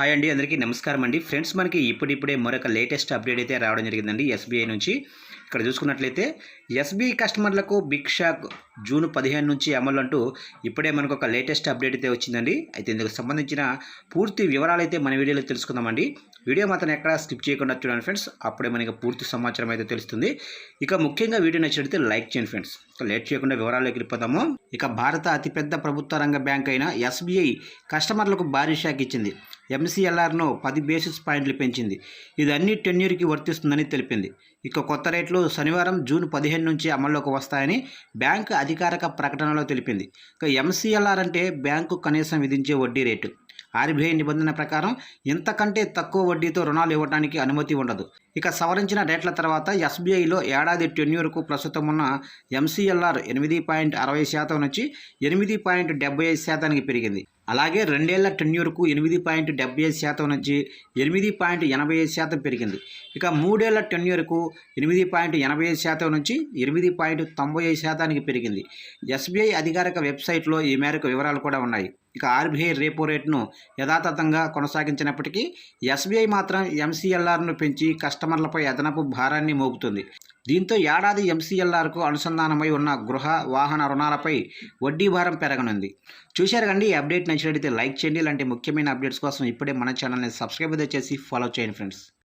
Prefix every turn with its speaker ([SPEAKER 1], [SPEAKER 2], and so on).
[SPEAKER 1] Hi అండి అందరికీ నమస్కారం అండి. ఫ్రెండ్స్ మనకి ఇప్పుడిప్పుడే మరొక లేటెస్ట్ అప్డేట్ అయితే రావడం జరిగిందండి ఎస్బీఐ నుంచి. ఇక్కడ చూసుకున్నట్లయితే ఎస్బీఐ కస్టమర్లకు బిగ్ షాక్ జూన్ పదిహేను నుంచి అమలు అంటూ ఇప్పుడే మనకు ఒక లేటెస్ట్ అప్డేట్ అయితే వచ్చిందండి. అయితే ఇందుకు సంబంధించిన పూర్తి వివరాలు అయితే మన వీడియోలో తెలుసుకుందామండి. వీడియో మాత్రం ఎక్కడ స్కిప్ చేయకుండా చూడండి ఫ్రెండ్స్. అప్పుడే మనకి పూర్తి సమాచారం అయితే తెలుస్తుంది. ఇక ముఖ్యంగా వీడియో నచ్చినట్లయితే లైక్ చేయండి ఫ్రెండ్స్. లేట్ చేయకుండా వివరాల్లోకి వెళ్ళిపోతాము ఇక భారత అతిపెద్ద ప్రభుత్వ రంగ బ్యాంక్ అయిన ఎస్బీఐ కస్టమర్లకు భారీ షాక్ ఇచ్చింది. ఎంసీఎల్ఆర్ను పది బేసిస్ పాయింట్లు పెంచింది. ఇది అన్ని టెన్యూర్కి వర్తిస్తుందని తెలిపింది. ఇక కొత్త రేట్లు శనివారం జూన్ పదిహేను నుంచి అమల్లోకి వస్తాయని బ్యాంకు అధికారిక ప్రకటనలో తెలిపింది. ఇక ఎంసీఎల్ఆర్ అంటే బ్యాంకు కనీసం విధించే వడ్డీ రేటు. ఆర్బీఐ నిబంధన ప్రకారం ఇంతకంటే తక్కువ వడ్డీతో రుణాలు ఇవ్వడానికి అనుమతి ఉండదు. ఇక సవరించిన రేట్ల తర్వాత ఎస్బీఐలో ఏడాది టెన్యూర్కు ప్రస్తుతం ఉన్న ఎంసీఎల్ఆర్ ఎనిమిది పాయింట్ అరవై శాతం నుంచి ఎనిమిది పాయింట్ డెబ్బై ఐదు శాతానికి పెరిగింది. అలాగే రెండేళ్ళ టెన్యూర్కు ఎనిమిది పాయింట్ డెబ్బై ఐదు శాతం నుంచి ఎనిమిది పాయింట్ ఎనభై ఐదు శాతం పెరిగింది. ఇక మూడేళ్ళ టెన్యూర్కు ఎనిమిది పాయింట్ ఎనభై ఐదు శాతం నుంచి ఎనిమిది పాయింట్ తొంభై ఐదు శాతానికి పెరిగింది. ఎస్బీఐ అధికారిక వెబ్సైట్లో ఈ మేరకు వివరాలు కూడా ఉన్నాయి. ఇక ఆర్బీఐ రేపో రేటును యథాతథంగా కొనసాగించినప్పటికీ ఎస్బీఐ మాత్రం ఎంసీఎల్ఆర్ను పెంచి కస్టమర్లపై అదనపు భారాన్ని మోపుతుంది. దీంతో ఏడాది ఎంసీఎల్ఆర్కు అనుసంధానమై ఉన్న గృహ వాహన రుణాలపై వడ్డీ భారం పెరగనుంది. చూశారు కండి ఈ అప్డేట్ నచ్చినట్లయితే లైక్ చేయండి. ఇలాంటి ముఖ్యమైన అప్డేట్స్ కోసం ఇప్పుడే మన ఛానల్ని సబ్స్క్రైబ్ చేసి ఫాలో చేయండి ఫ్రెండ్స్.